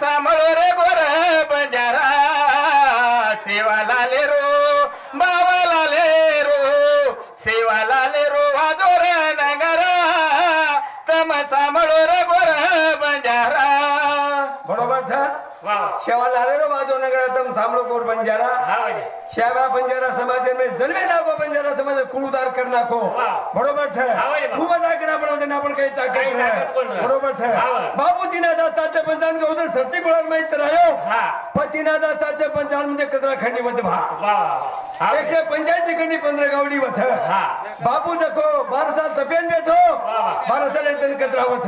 समोर गोर बंजारा सेवाला ले रो बावाला ले रो सेवाला ले रो वाजोर नंगारा तम समोर गोर बंजारा. बरोबर सेवाला रे रो जो नगर तम सामलो कोर बंजारा श्यामा बंजारा समाज में जलवे ना को बंजारा समाज कुड़ुदार करना को बरोबर छे खूब अदा करा पड़ो जने आपण काही ताकत रहे बरोबर छे बाबू जी ना दिना दाताचे पंचान के उधर सरती गुळार में इतरायो पतिना दाताचे पंचान में कचरा खंडी मध्ये भा एक एकशे पंचायत खंडी पंधरा गावडी वथ. बाबू देखो बारा साल तपेन बैठो बारा साल इतन कचरा वथ.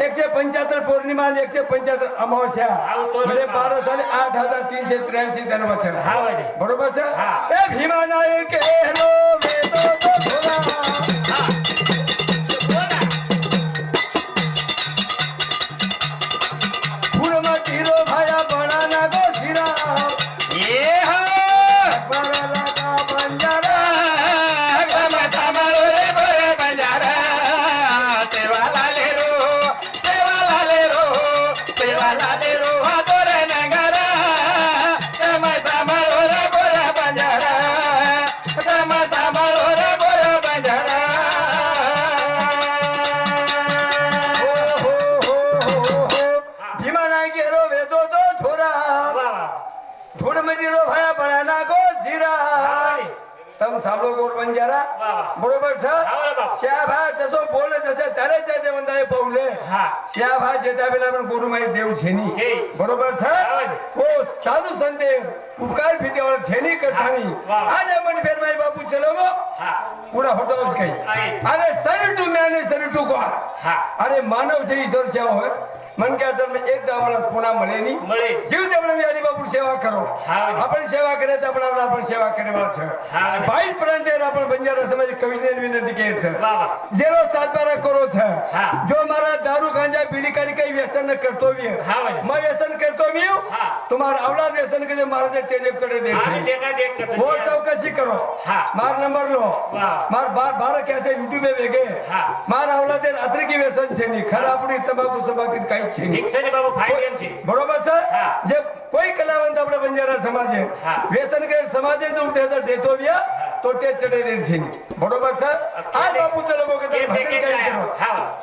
एकशे पंच्याहत्तर पौर्णिमा आणि एकशे पंच्याहत्तर अमावस्या. म्हणजे बारा साल आठ हजार तीनशे त्र्याऐंशी वथ हा, वैद्य. बरोबर છે हा. ए भीमा नायक सम साबलो गोर बंजारा बरोबर श्याभा जसो बोले जसे त्याला ते म्हणता पाऊले श्याभा जेता बेला पण गुरु माई देव छेनी बरोबर हो साधु संते उपकार फिटेवर छेनी कठाणी आज मन फेर माई बापू चलो गो. पुरा होटल काही अरे सरी टू मॅने सरी टू गॉड अरे मानव से ईश्वर सेवा होय मन क्या तर एक एकदा मला पुन्हा म्हणे मळे जीव त्यामुळे मी बाबू सेवा करो. आपण सेवा करायचं आपण आपण सेवा करेवाच बाईस पर्यंत आपण बंजारा समाज कविने विनंती केली सर जेरो सात बारा करो छ जो मारा दारू खांजा बीडी काढी काही व्यसन करतो मी. मैं व्यसन करतो मी. तुम्हारा औलाद व्यसन के मारा टेजेप चढ़े दे वो चौकसी करो. मार नंबर लो. मार बार बारह कैसे यूट्यूब में भेगे मार औलाद रात्रि की व्यसन छेनी. खराब तंबाकू सबा काही છે ની ખરા આપણી તમાકુ સબાકી કઈ છે નહીં બરોબર છે હા. જે કોઈ કલાવંત આપણે બંજારા સમાજે હા. વ્યસન કે સમાજે તો ઉઠે દેતો વ્યા તો તે ચડે દે છે નહીં. બરોબર છે આ બાપુ તો લોકો કે તમે ભજન કઈ કરો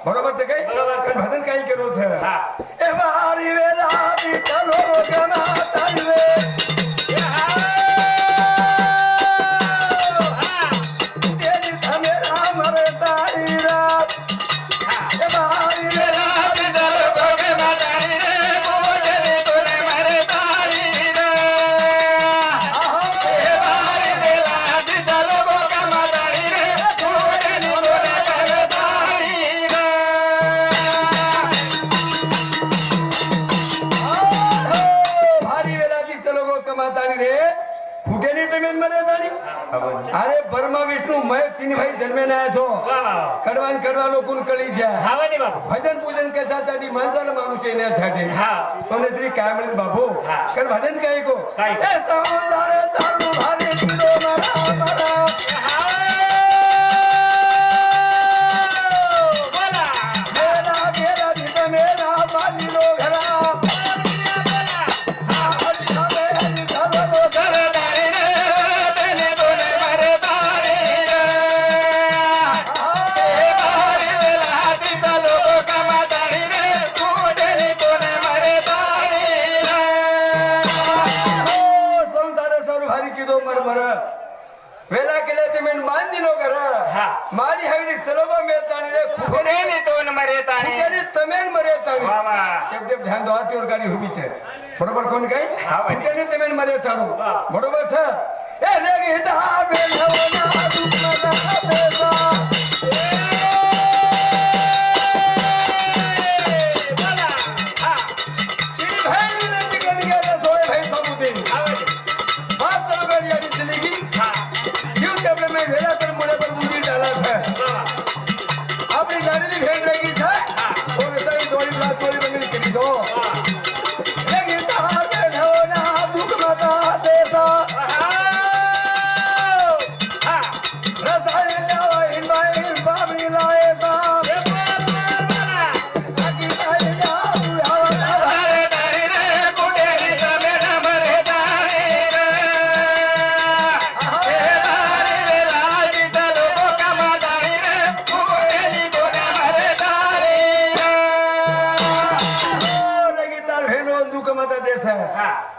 બરોબર છે કઈ બરોબર છે. કઈ ભજન કઈ કરો છે હા. એ મારી વેલા મને તારી? અરે બ્રહ્મા વિષ્ણુ મહેશ તીન ભાઈ જન્મે ના છો. કડવાન કડવા લોકો કળી છે. ભજન પૂજન કે સાચાડી માનસાલ માનું છે એને સાથે. હા. સોને શ્રી બાબુ. કર ભજન કઈ કો? એ ભારે વાહ વાહ શબ્દ ધ્યાન દો આટી ઓર ગાડી ઊભી છે બરોબર કોણ કઈ હા, ભાઈ. ખુદેની તમે જ મરે તાણું બરોબર છે એ રે ગીતા બેલવના દુખના બેસા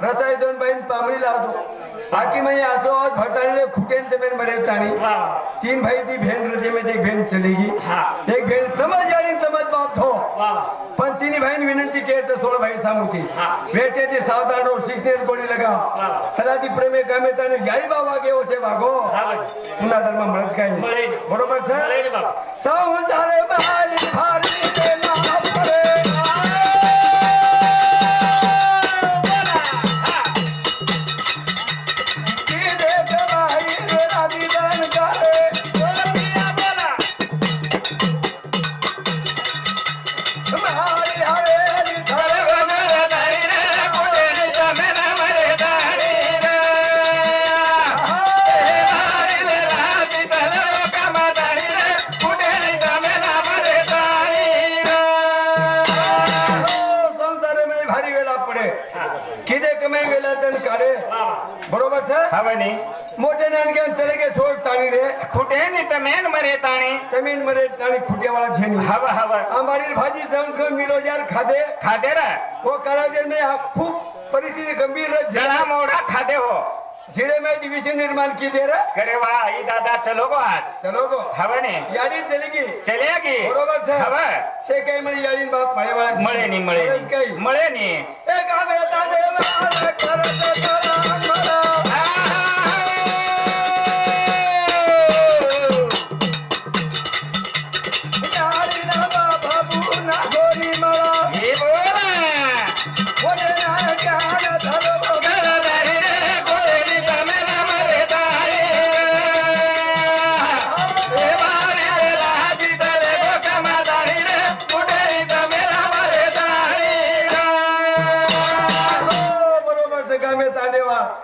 रचाई दोन बाईन पांबळी लावतो. बाकी म्हणजे असो भटाळले खुटेन तमेन बरेच ताणी तीन भाई ती भेंड रचे में एक भेंड चलेगी एक भेंड समज आणि समज बाप थो. पण तिने भाईन विनंती केली तर सोळा भाई सांगते. बेटे ते सावधान हो शिक्षण कोणी लगा सला ती प्रेमे गमे ताने याई बाबा गे ओसे वागो. पुन्हा धर्म म्हणत काय बरोबर सर? साहू झाले भाई भारी. ಹವನಿ ಮೋಟೆ ನನಗೆ ಅಂತಲಿಗೆ ತೋರ್ತಾನಿ ರೇ ಖುಟೇನಿ ತಮೇನ್ ಮರೆತಾನಿ ತಮೇನ್ ಮರೆತಾನಿ ಖುಟೆ ವಾಳ ಝೇನಿ ಹವ ಹವ ಅಮಾರಿ भाजी जाऊन को मिरोजार खादे। खादे रा वो कलाजन में खूब परिस्थिति गंभीर जड़ा मोड़ा खादे हो। जिले में डिवीजन निर्माण की दे रहा अरे वाह ये दादा चलो गो आज। चलोगो हवा ने। यारी चलेगी। चलेगी। बरोबर था। हवा से कई मरे यारी बाप मरे वाला मरे नहीं मरे नहीं। मरे नहीं। एक आवे दादा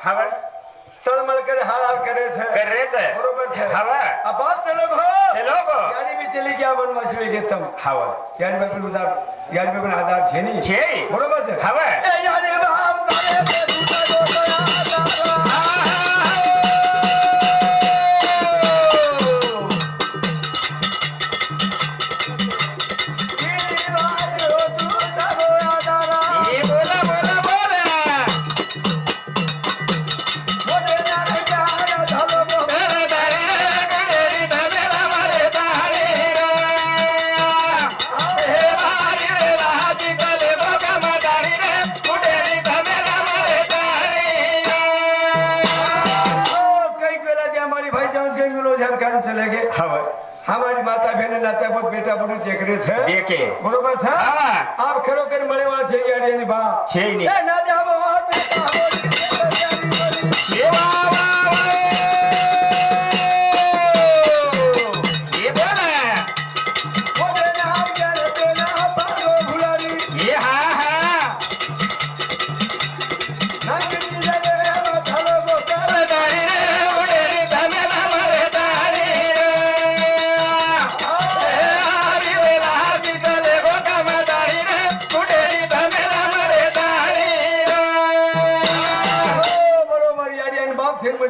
हवा तळमळ करे हाल हाल करे करे बरोबर छे हवा अब चलो भो चलो भो यानी भी चली गया वन मछली के तुम हवा यानी भी उधार यानी भी आधार छे नहीं छे बरोबर? छे हवा અને નાતાપોત બેટા બધું જેકરે છે. બરોબર છે? આપ ખરો કરી મળેવા છે યાર એની બા. છે નહીં એ નાદે આવો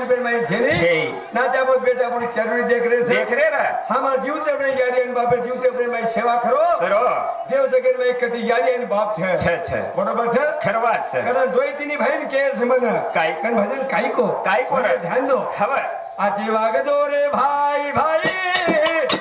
બેન મારી છે ને છે. ના ત્યાં બોલ બેટા આપણી ચરણી દેખ રહે છે દેખ રે ને હા મારા જીવ તે આપણે યારી અને બાપે જીવ તે આપણે મારી સેવા કરો કરો દેવ જગત માં એક કદી યારી અને બાપ છે છે છે બરોબર છે ખરવા જ છે કારણ દોઈતીની ભાઈ ને કેર છે મને કાંઈ. કારણ ભજન કાઈકો કાંઈકો રે. ધ્યાન દો હવે આજે વાગદો રે ભાઈ ભાઈ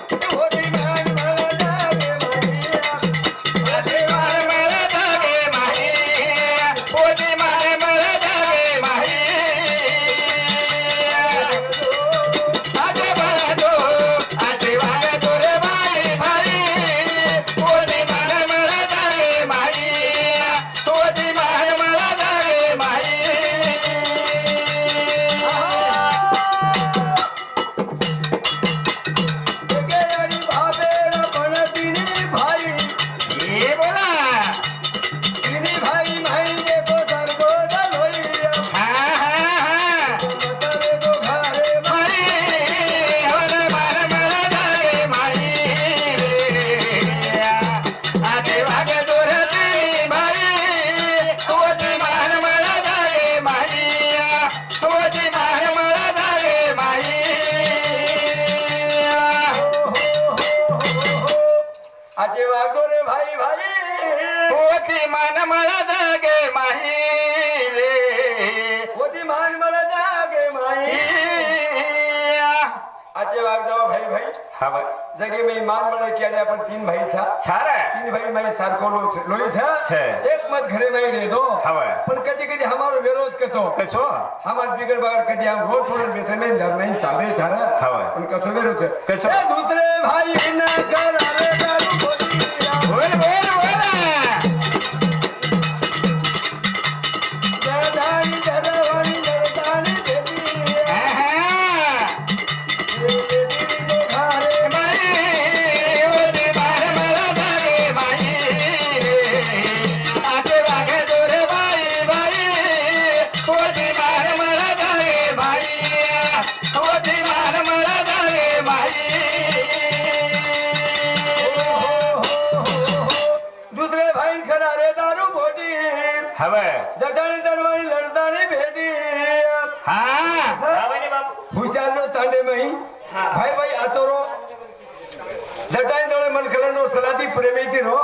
માન મળે જાગે માઈ આજે વાગદો ભાઈ ભાઈ. હવે જગે મેં માન મળે ક્યારે પણ તીન ભાઈ થા છારે? તીન ભાઈ મારી સરકો લો લોઈ છે. છે. એક મત ઘરે માં રે દો હવે. પણ કદી કદી અમારો વિરોધ કતો કસો અમાર બીગર બગડ કદી આમ રોડ થોડે બેસે મેં ધર નહીં ચાલે છારે હવે. પણ કસો વિરોધ છે. કસો એ દૂસરે ભાઈ ના કરારે हवं जटाने दरबारी लढतानी भेटी. हा. हुशार जो तांडे मई. भाई भाई आतोरो. जटाने दळे मनखलन सलाती प्रेमी रो.